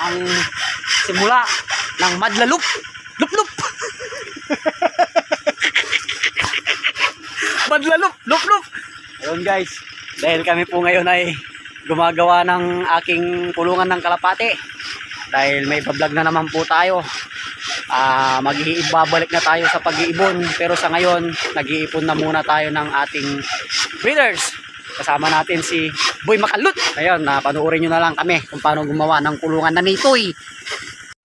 ang simula ng madlalup. Lup lup. madlalup, lup lup. Ayun guys, dahil kami po ngayon ay gumagawa ng aking kulungan ng kalapate. Dahil may vlog na naman po tayo. Ah, mag-iibabalik na tayo sa pag-iibon pero sa ngayon nag-iipon na muna tayo ng ating breeders kasama natin si Boy Makalut ayun na panoorin nyo na lang kami kung paano gumawa ng kulungan na nitoy.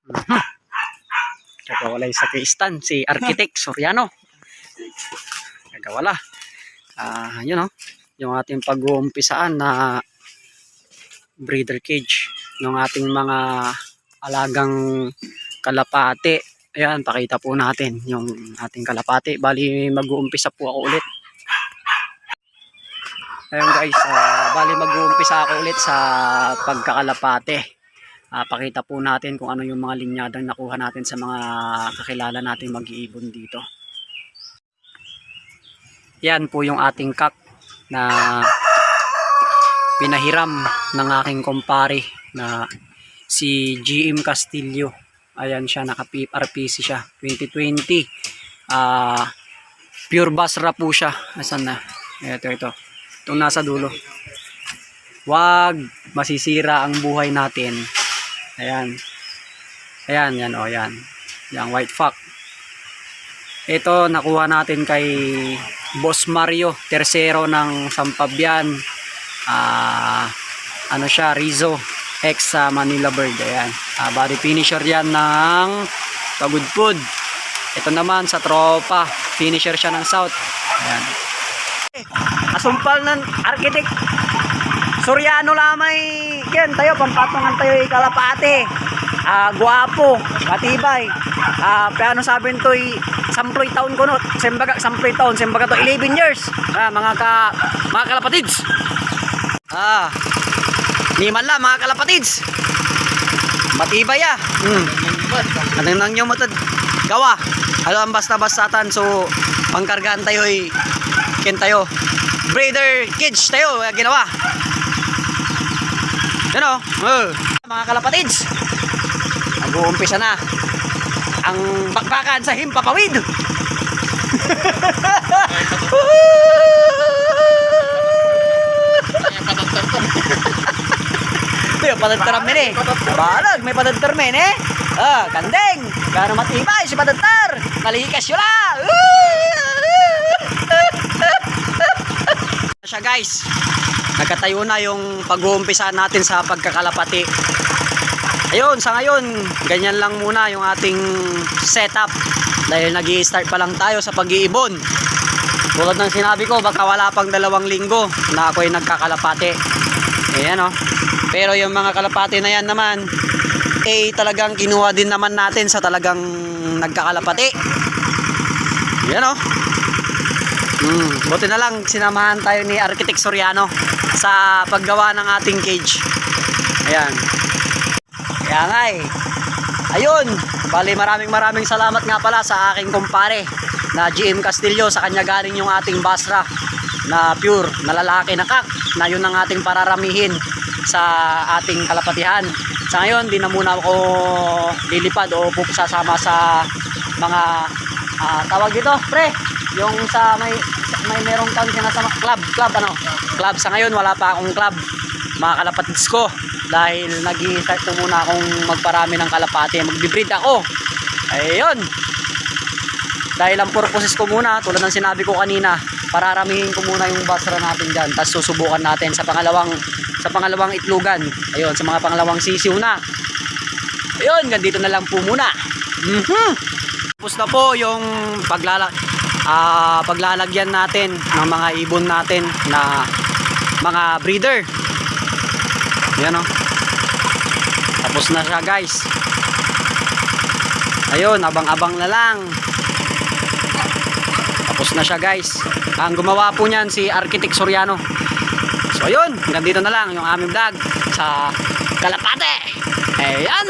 Nagawalay sa Kristan si Architect Soriano nagawala ah yun oh yung ating pag-uumpisaan na breeder cage ng ating mga alagang kalapate Ayan, pakita po natin yung ating kalapate. Bali, mag-uumpisa po ako ulit. Ayan guys, ah, bali mag-uumpisa ako ulit sa pagkakalapate. Ah, pakita po natin kung ano yung mga linyadang nakuha natin sa mga kakilala natin mag-iibon dito. Yan po yung ating kak na pinahiram ng aking kumpare na si GM Castillo. Ayan siya, naka RPC siya. 2020. Ah, pure Basra po siya. Asan na? Ito, ito. Itong nasa dulo. Wag masisira ang buhay natin. Ayan. Ayan, yan o, yan. Yang white fuck. Ito, nakuha natin kay Boss Mario Tercero ng Sampabian. Ah, ano siya, Rizzo X sa Manila Bird. Ayan. Ah, body finisher yan ng Pagudpud. Ito naman sa tropa. Finisher siya ng South. Ayan. Asumpal ng architect. Suryano lamay. Yan tayo, pampatungan tayo ikalapate. Ah, guwapo, matibay. Ah, paano sabi nito samploy taon ko no. Sembaga samploy taon, sembaga to 11 years. Ah, mga ka mga kalapatids. Ah, Ni man lang mga kalapatids. Matibay ah. Hmm. Ano nang nyo matad? Gawa. Ano ang basta-bastatan so pangkargaan tayo ay kin tayo. Breeder kids tayo eh, ginawa. Yan o. Uh, mga kalapatids. Nag-uumpisa na ang bakbakan sa himpapawid. May padantar men eh. Balag, may padantar men eh. Ah, kandeng. Gano matibay si padantar. Nalikas yun la. Siya guys. Nagkatayo na yung pag-uumpisa natin sa pagkakalapati. Ayun, sa ngayon, ganyan lang muna yung ating setup. Dahil nag start pa lang tayo sa pag-iibon. Tulad ng sinabi ko, baka wala pang dalawang linggo na ako ay nagkakalapati. Ayan o. Pero yung mga kalapati na yan naman, eh talagang kinuha din naman natin sa talagang nagkakalapati. Yan o. Hmm, buti na lang sinamahan tayo ni Architect Soriano sa paggawa ng ating cage. Ayan. Kaya nga eh. Ayun, bali maraming maraming salamat nga pala sa aking kumpare na GM Castillo sa kanya galing yung ating Basra na pure na lalaki na kak na yun ang ating pararamihin sa ating kalapatihan. Sa ngayon, di na muna ako lilipad o sasama sa mga ah, tawag dito, pre, yung sa may may merong town sinasama club, club ano? Club sa ngayon wala pa akong club. Mga kalapatids ko dahil nag-i-start ko muna akong magparami ng kalapati, magbi-breed ako. Ayun. Dahil ang purposes ko muna, tulad ng sinabi ko kanina, pararamihin ko muna yung basra natin dyan. Tapos susubukan natin sa pangalawang sa pangalawang itlugan. Ayun, sa mga pangalawang sisiw na. Ayun, ganito na lang po muna. Mhm. Tapos na po yung paglala ah, paglalagyan natin ng mga ibon natin na mga breeder. Yan oh. Tapos na siya guys. Ayun, abang-abang na lang. Tapos na siya guys. Ang gumawa po niyan si Architect Soriano. So ayun, hanggang dito na lang yung aming vlog sa Kalapate. Ayan.